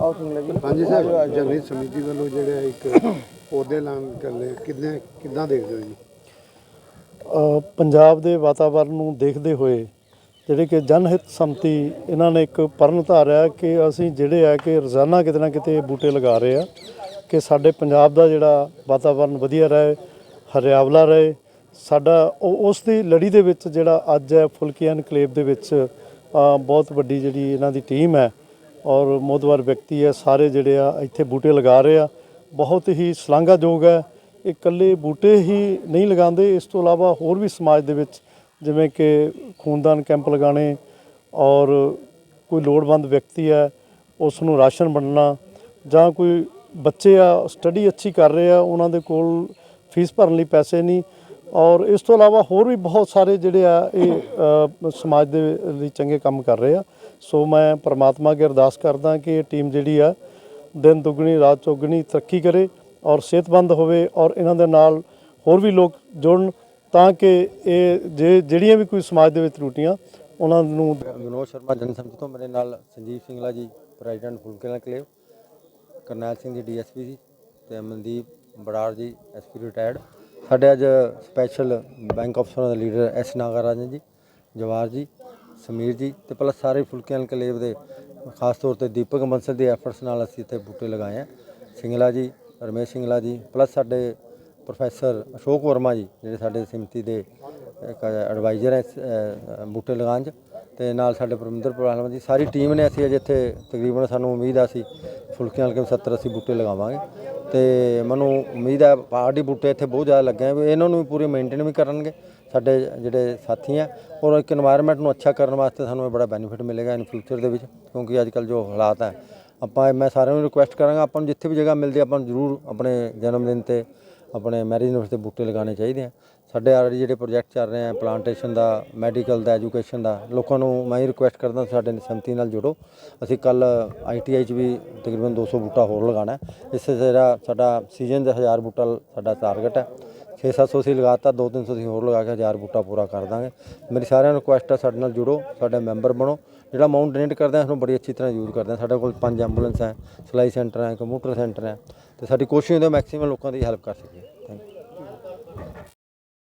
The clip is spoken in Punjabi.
ਆਓ ਹਾਂਜੀ ਸਰ ਜਨਰਲ ਸਮਿਤੀ ਵੱਲੋਂ ਜਿਹੜਾ ਇੱਕ ਪੌਦੇ ਐਲਾਨ ਕਰਨੇ ਕਿੰਨੇ ਕਿੱਦਾਂ ਦੇਖਦੇ ਹੋ ਜੀ? ਪੰਜਾਬ ਦੇ ਵਾਤਾਵਰਣ ਨੂੰ ਦੇਖਦੇ ਹੋਏ ਜਿਹੜੇ ਕਿ ਜਨਹਿਤ ਸੰਮਤੀ ਇਹਨਾਂ ਨੇ ਇੱਕ ਪਰਨ ਧਾਰਿਆ ਕਿ ਅਸੀਂ ਜਿਹੜੇ ਆ ਕਿ ਰੋਜ਼ਾਨਾ ਕਿਤੇ ਨਾ ਕਿਤੇ ਬੂਟੇ ਲਗਾ ਰਹੇ ਆ ਕਿ ਸਾਡੇ ਪੰਜਾਬ ਦਾ ਜਿਹੜਾ ਵਾਤਾਵਰਣ ਵਧੀਆ ਰਹੇ ਹਰਿਆਵਲਾ ਰਹੇ। ਸਾਡਾ ਉਹ- ਉਸ ਦੀ ਲੜੀ ਦੇ ਵਿੱਚ ਜਿਹੜਾ ਅੱਜ ਹੈ ਫੁਲਕੀਆਂ ਇਨਕਲੇਵ ਦੇ ਵਿੱਚ ਬਹੁਤ ਵੱਡੀ ਜਿਹੜੀ ਇਹਨਾਂ ਦੀ ਟੀਮ ਹੈ ਔਰ ਮੋਦਵਾਰ ਵਿਅਕਤੀ ਹੈ, ਸਾਰੇ ਜਿਹੜੇ ਆ ਇੱਥੇ ਬੂਟੇ ਲਗਾ ਰਹੇ ਆ। ਬਹੁਤ ਹੀ ਸ਼ਲਾਘਾਯੋਗ ਹੈ। ਇਹ ਇਕੱਲੇ ਬੂਟੇ ਹੀ ਨਹੀਂ ਲਗਾਉਂਦੇ, ਇਸ ਤੋਂ ਇਲਾਵਾ ਹੋਰ ਵੀ ਸਮਾਜ ਦੇ ਵਿੱਚ ਜਿਵੇਂ ਕਿ ਖੂਨਦਾਨ ਕੈਂਪ ਲਗਾਉਣੇ ਔਰ ਕੋਈ ਲੋੜਵੰਦ ਵਿਅਕਤੀ ਹੈ, ਉਸ ਨੂੰ ਰਾਸ਼ਨ ਵੰਡਣਾ ਜਾਂ ਕੋਈ ਬੱਚੇ ਆ ਸਟੱਡੀ ਅੱਛੀ ਕਰ ਰਹੇ ਆ, ਉਹਨਾਂ ਦੇ ਕੋਲ ਫੀਸ ਭਰਨ ਲਈ ਪੈਸੇ ਨਹੀਂ। ਔਰ ਇਸ ਤੋਂ ਇਲਾਵਾ ਹੋਰ ਵੀ ਬਹੁਤ ਸਾਰੇ ਜਿਹੜੇ ਆ, ਇਹ ਸਮਾਜ ਦੇ ਲਈ ਚੰਗੇ ਕੰਮ ਕਰ ਰਹੇ ਆ। ਸੋ ਮੈਂ ਪ੍ਰਮਾਤਮਾ ਅੱਗੇ ਅਰਦਾਸ ਕਰਦਾ ਕਿ ਇਹ ਟੀਮ ਜਿਹੜੀ ਆ, ਦਿਨ ਦੁੱਗਣੀ, ਰਾਤ ਚੌਗਣੀ ਤਰੱਕੀ ਕਰੇ ਔਰ ਸਿਹਤਮੰਦ ਹੋਵੇ ਔਰ ਇਹਨਾਂ ਦੇ ਨਾਲ ਹੋਰ ਵੀ ਲੋਕ ਜੁੜਨ ਤਾਂ ਕਿ ਇਹ ਜੇ ਜਿਹੜੀਆਂ ਵੀ ਕੋਈ ਸਮਾਜ ਦੇ ਵਿੱਚ ਰੂਟੀਆਂ, ਉਹਨਾਂ ਨੂੰ ਵਿਨੋਦ ਸ਼ਰਮਾ, ਜਨ ਸਮਿਤੀ ਤੋਂ ਮੇਰੇ ਨਾਲ ਸੰਜੀਵ ਸਿੰਘਲਾ ਜੀ, ਪ੍ਰੈਜ਼ੀਡੈਂਟ ਫੁਲਕੇਲਾ ਕਲੇਵ, ਕਰਨੈਲ ਸਿੰਘ ਜੀ ਡੀਐਸਪੀ ਜੀ ਤੇ ਮਨਦੀਪ ਬੜਾਰ ਜੀ ਐਸਪੀ ਰਿਟਾਇਰਡ। ਸਾਡੇ ਅੱਜ ਸਪੈਸ਼ਲ ਬੈਂਕ ਅਫਸਰਾਂ ਦਾ ਲੀਡਰ ਐਸ ਨਾਗਰਾਜਨ ਜੀ ਜਵਾਰ ਜੀ ਸਮੀਰ ਜੀ ਤੇ ਪਲੱਸ ਸਾਰੇ ਫੁਲਕੇਲਾ ਕਲੇਵ ਦੇ, ਖਾਸ ਤੌਰ ਤੇ ਦੀਪਕ ਬੰਸਲ ਦੇ ਐਫਰਟਸ ਨਾਲ ਅਸੀਂ ਇੱਥੇ ਬੂਟੇ ਲਗਾਏ ਆ। ਸਿੰਗਲਾ ਜੀ, ਰਮੇਸ਼ ਸਿੰਗਲਾ ਜੀ ਪਲੱਸ ਸਾਡੇ ਪ੍ਰੋਫੈਸਰ ਅਸ਼ੋਕ ਵਰਮਾ ਜੀ, ਜਿਹੜੇ ਸਾਡੇ ਸਮਿਤੀ ਦੇ ਇੱਕ ਐਡਵਾਈਜ਼ਰ ਹੈ ਬੂਟੇ ਲਗਾਉਣ 'ਚ ਤੇ ਨਾਲ ਸਾਡੇ ਪਰਮਿੰਦਰ ਪ੍ਰਵਾਲਮਾ ਜੀ, ਸਾਰੀ ਟੀਮ ਨੇ ਅਸੀਂ ਅਜੇ ਇੱਥੇ ਤਕਰੀਬਨ ਸਾਨੂੰ ਉਮੀਦ ਆ ਅਸੀਂ ਫੁਲਕਿਆਂ ਹਲਕੇ 70 80 ਬੂਟੇ ਲਗਾਵਾਂਗੇ। ਤੇ ਮੈਨੂੰ ਉਮੀਦ ਹੈ, ਪਹਾੜੀ ਬੂਟੇ ਇੱਥੇ ਬਹੁਤ ਜ਼ਿਆਦਾ ਲੱਗੇ ਆ ਇਹਨਾਂ ਨੂੰ ਵੀ ਪੂਰੀ ਮੇਨਟੇਨ ਵੀ ਕਰਨਗੇ। ਸਾਡੇ ਜਿਹੜੇ ਸਾਥੀ ਆ, ਔਰ ਇੱਕ এনवायरमेंट ਨੂੰ ਅੱਛਾ ਕਰਨ ਵਾਸਤੇ ਸਾਨੂੰ ਇਹ ਬੜਾ ਬੈਨੀਫਿਟ ਮਿਲੇਗਾ ਇਨ ਫਿਊਚਰ ਦੇ ਵਿੱਚ, ਕਿਉਂਕਿ ਅੱਜ ਕੱਲ ਜੋ ਹਾਲਾਤ ਆ, ਆਪਾਂ ਮੈਂ ਸਾਰਿਆਂ ਨੂੰ ਰਿਕੁਐਸਟ ਕਰਾਂਗਾ, ਆਪਾਂ ਨੂੰ ਜਿੱਥੇ ਵੀ ਜਗ੍ਹਾ ਮਿਲਦੀ ਆਪਾਂ ਨੂੰ ਜ਼ਰੂਰ ਆਪਣੇ ਜਨਮ ਦਿਨ ਤੇ, ਆਪਣੇ ਮੈਰਿਜ ਨੋਟਿਸ ਤੇ ਬੂਟੇ ਲਗਾਉਣੇ ਚਾਹੀਦੇ ਆ। ਸਾਡੇ ਆਲਰੇਡੀ ਜਿਹੜੇ ਪ੍ਰੋਜੈਕਟ ਚੱਲ ਰਹੇ ਆ ਪਲਾਂਟੇਸ਼ਨ ਦਾ ਮੈਡੀਕਲ ਦਾ ਐਜੂਕੇਸ਼ਨ ਦਾ, ਲੋਕਾਂ ਨੂੰ ਮੈਂ ਹੀ ਰਿਕੁਐਸਟ ਕਰਦਾ ਸਾਡੇ ਸੰਮਤੀ ਨਾਲ ਜੁੜੋ। ਅਸੀਂ ਕੱਲ ਆਈਟੀਆਈ ਚ ਵੀ ਤਕਰੀਬਨ 200 ਬੂਟਾ ਹੋਰ ਲਗਾਣਾ ਇਸੇ ਜਿਹੜਾ ਸਾਡਾ ਸੀਜ਼ਨ ਦਾ ਹਜ਼ਾਰ ਬੂਟਾ ਸਾਡਾ ਟਾਰਗੇਟ ਹੈ। 6-700 ਅਸੀਂ ਲਗਾਤਾ 2-300 ਅਸੀਂ ਹੋਰ ਲਗਾ ਕੇ 1000 ਬੂਟਾ ਪੂਰਾ ਕਰ ਦਾਂਗੇ। ਮੇਰੀ ਸਾਰਿਆਂ ਨੂੰ ਰਿਕੁਐਸਟ ਹੈ ਸਾਡੇ ਨਾਲ ਜੁੜੋ, ਸਾਡੇ ਮੈਂਬਰ ਬਣੋ। ਜਿਹੜਾ ਅਮਾਉਂਟ ਡੋਨੇਟ ਕਰਦੇ ਆ, ਸਾਨੂੰ ਬੜੀ ਅੱਛੀ ਤਰ੍ਹਾਂ ਯੂਜ਼ ਕਰਦੇ ਆ। ਸਾਡੇ ਕੋਲ ਪੰਜ ਐਂਬੂਲੈਂਸ ਹੈ, ਸਿਲਾਈ ਸੈਂਟਰ ਹੈ ਕੰਪਿਊਟਰ ਸੈਂਟਰ ਹੈ। ਤੇ ਸਾਡੀ ਕੋਸ਼ਿਸ਼ ਹੁੰਦੀ ਹੈ ਮੈਕਸਿਮਮ ਲੋਕਾਂ ਦੀ ਹੈਲਪ ਕਰ ਸਕੀਏ।